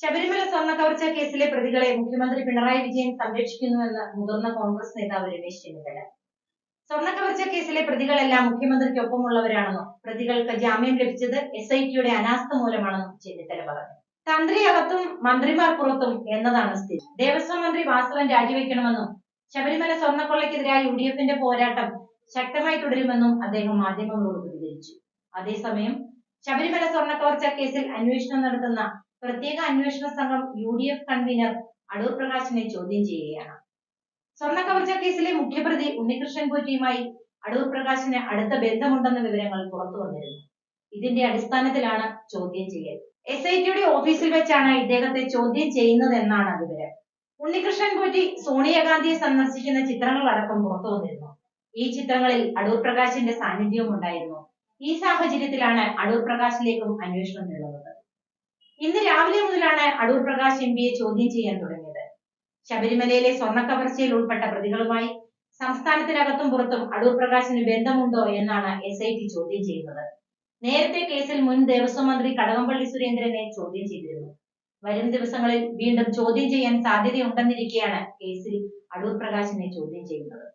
ശബരിമല സ്വർണ കവർച്ച കേസിലെ പ്രതികളെ മുഖ്യമന്ത്രി പിണറായി വിജയൻ സംരക്ഷിക്കുന്നുവെന്ന് മുതിർന്ന കോൺഗ്രസ് നേതാവ് രമേശ് ചെന്നിത്തല. സ്വർണ കവർച്ച കേസിലെ പ്രതികളെല്ലാം മുഖ്യമന്ത്രിക്കൊപ്പമുള്ളവരാണെന്നും പ്രതികൾക്ക് ജാമ്യം ലഭിച്ചത് എസ് ഐ ടിയുടെ അനാസ്ഥ മൂലമാണെന്നും ചെന്നിത്തല പറഞ്ഞു. തന്ത്രി അകത്തും മന്ത്രിമാർ പുറത്തും എന്നതാണ് സ്ഥിതി. ദേവസ്വം മന്ത്രി വാസവൻ രാജിവെക്കണമെന്നും ശബരിമല സ്വർണക്കൊള്ളയ്ക്കെതിരായ യു ഡി എഫിന്റെ പോരാട്ടം ശക്തമായി തുടരുമെന്നും അദ്ദേഹം മാധ്യമങ്ങളോട് പ്രതികരിച്ചു. അതേസമയം ശബരിമല സ്വർണ കവർച്ച കേസിൽ അന്വേഷണം നടത്തുന്ന പ്രത്യേക അന്വേഷണ സംഘം U D F convener Adoor പ്രകാശിനെ ചോദ്യം ചെയ്യുകയാണ്. സ്വർണ കവർച്ച കേസിലെ മുഖ്യപ്രതി ഉണ്ണികൃഷ്ണൻ പോറ്റിയുമായി അടൂർ പ്രകാശിന് അടുത്ത ബന്ധമുണ്ടെന്ന വിവരങ്ങൾ പുറത്തു വന്നിരുന്നു. ഇതിന്റെ അടിസ്ഥാനത്തിലാണ് ചോദ്യം ചെയ്യൽ. എസ് ഐ ടിയുടെ ഓഫീസിൽ വെച്ചാണ് ഇദ്ദേഹത്തെ ചോദ്യം ചെയ്യുന്നതെന്നാണ് വിവരം. ഉണ്ണികൃഷ്ണൻ പോറ്റി സോണിയാഗാന്ധിയെ സന്ദർശിക്കുന്ന ചിത്രങ്ങൾ അടക്കം പുറത്തു വന്നിരുന്നു. ഈ ചിത്രങ്ങളിൽ അടൂർ പ്രകാശിന്റെ സാന്നിധ്യവും ഉണ്ടായിരുന്നു. ഈ സാഹചര്യത്തിലാണ് അടൂർ പ്രകാശിലേക്കും അന്വേഷണം നീളുന്നത് ഇന്ന് രാവിലെ മുതലാണ് അടൂർ പ്രകാശ് എം പിയെ ചോദ്യം ചെയ്യാൻ തുടങ്ങിയത്. ശബരിമലയിലെ സ്വർണ കവർച്ചയിൽ ഉൾപ്പെട്ട പ്രതികളുമായി സംസ്ഥാനത്തിനകത്തും പുറത്തും അടൂർ പ്രകാശിന് ബന്ധമുണ്ടോ എന്നാണ് എസ് ഐ ടി ചോദ്യം ചെയ്യുന്നത്. നേരത്തെ കേസിൽ മുൻ ദേവസ്വം മന്ത്രി കടകംപള്ളി സുരേന്ദ്രനെ ചോദ്യം ചെയ്തിരുന്നു. വരും ദിവസങ്ങളിൽ വീണ്ടും ചോദ്യം ചെയ്യാൻ സാധ്യതയുണ്ടെന്നിരിക്കെയാണ് കേസിൽ അടൂർ പ്രകാശിനെ ചോദ്യം ചെയ്യുന്നത്.